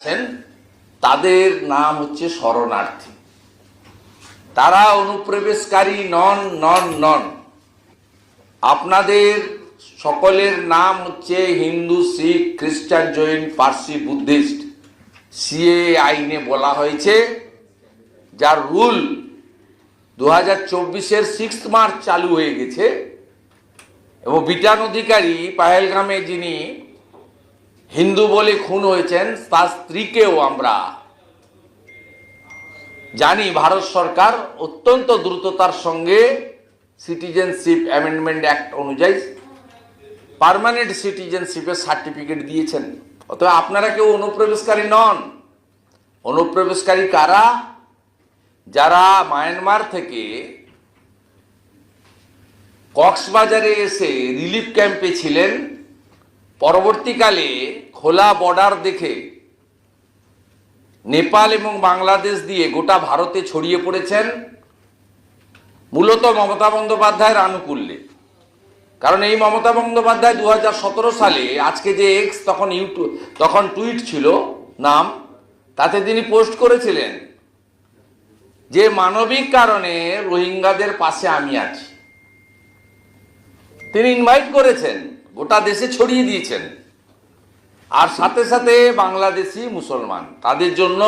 আছেন তাদের নাম হচ্ছে শরণার্থী। তারা অনুপ্রবেশকারী নন নন নন। আপনাদের সকলের নাম হচ্ছে হিন্দু, শিখ, খ্রিস্টান, জৈন, পার্সি, বুদ্ধিস্ট। সিএ আইনে বলা হয়েছে, যার রুল দু হাজার চব্বিশের সিক্স মার্চ চালু হয়ে গেছে। এবং বিটান অধিকারী পাহেলগামে যিনি হিন্দু বলে খুন হয়েছেন, তার স্ত্রীকেও আমরা জানি ভারত সরকার অত্যন্ত দ্রুততার সঙ্গে সিটিজেনশিপ অ্যামেন্ডমেন্ট অ্যাক্ট অনুযায়ী পার্মানেন্ট সিটিজেনশিপের সার্টিফিকেট দিয়েছেন। অতএব আপনারা কেউ অনুপ্রবেশকারী নন। অনুপ্রবেশকারী কারা? যারা মায়ানমার থেকে কক্সবাজারে এসে রিলিফ ক্যাম্পে ছিলেন পরবর্তীকালে খোলা বর্ডার দেখে নেপাল এবং বাংলাদেশ দিয়ে গোটা ভারতে ছড়িয়ে পড়েছেন মূলত মমতা বন্দ্যোপাধ্যায়ের আনুকূল্যে। কারণ এই মমতা বন্দ্যোপাধ্যায় দু হাজার সতেরো সালে আজকে যে এক্স তখন ইউটিউব তখন টুইট ছিল, নাম, তাতে তিনি পোস্ট করেছিলেন যে মানবিক কারণে রোহিঙ্গাদের পাশে আমি আছি। তিনি ইনভাইট করেছেন গোটা দেশে ছড়িয়ে দিয়েছেন। আর সাথে সাথে বাংলাদেশি মুসলমান, তাদের জন্য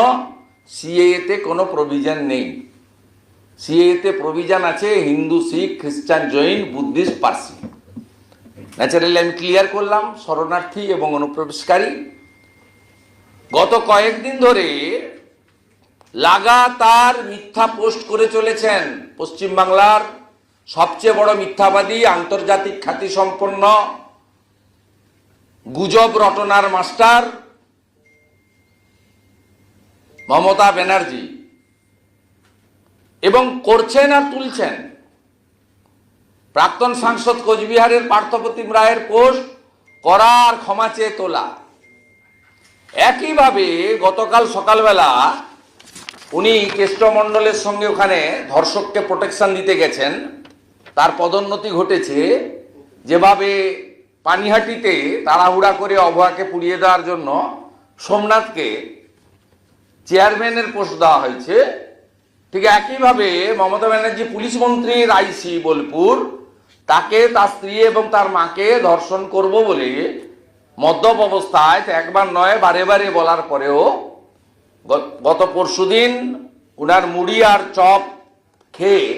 সিএতে কোনো প্রভিজন নেই। সিএতে প্রভিজন আছে হিন্দু, শিখ, খ্রিস্টান, জৈন, বুদ্ধিস্ট, পার্সি। ন্যাচারালি আমি ক্লিয়ার করলাম, শরণার্থী এবং অনুপ্রবেশকারী। গত কয়েকদিন ধরে লাগাতার মিথ্যা পোস্ট করে চলেছেন পশ্চিমবাংলার সবচেয়ে বড় মিথ্যাবাদী আন্তর্জাতিক খ্যাতিসম্পন্ন গুজব রটনার মাস্টার মমতা ব্যানার্জি। এবং করছেন আর তুলছেন প্রাক্তন সাংসদ কোচবিহারের পার্থপ্রতিম রায়ের পোস্ট করা আর ক্ষমা চেয়ে তোলা। একইভাবে গতকাল সকালবেলা উনি কেষ্টমণ্ডলের সঙ্গে ওখানে ধর্ষককে প্রোটেকশন দিতে গেছেন। তার পদোন্নতি ঘটেছে। যেভাবে পানিহাটিতে তাড়াহুড়া করে অভয়াকে পুড়িয়ে দেওয়ার জন্য সোমনাথকে চেয়ারম্যানের পোস্ট দেওয়া হয়েছে। ঠিক একইভাবে মমতা ব্যানার্জি পুলিশ মন্ত্রীর আইসি বোলপুর, তাকে তার স্ত্রী এবং তার মাকে ধর্ষণ করব বলে মদ্যপ অবস্থায় একবার নয়, বারে বারে বলার পরেও গত পরশুদিন উনার মুড়ি আর চপ খেয়ে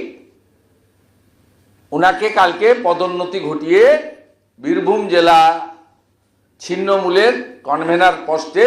উনাকে কালকে পদোন্নতি ঘটিয়ে বীরভূম জেলা ছিন্নমূলের কনভেনার পোস্টে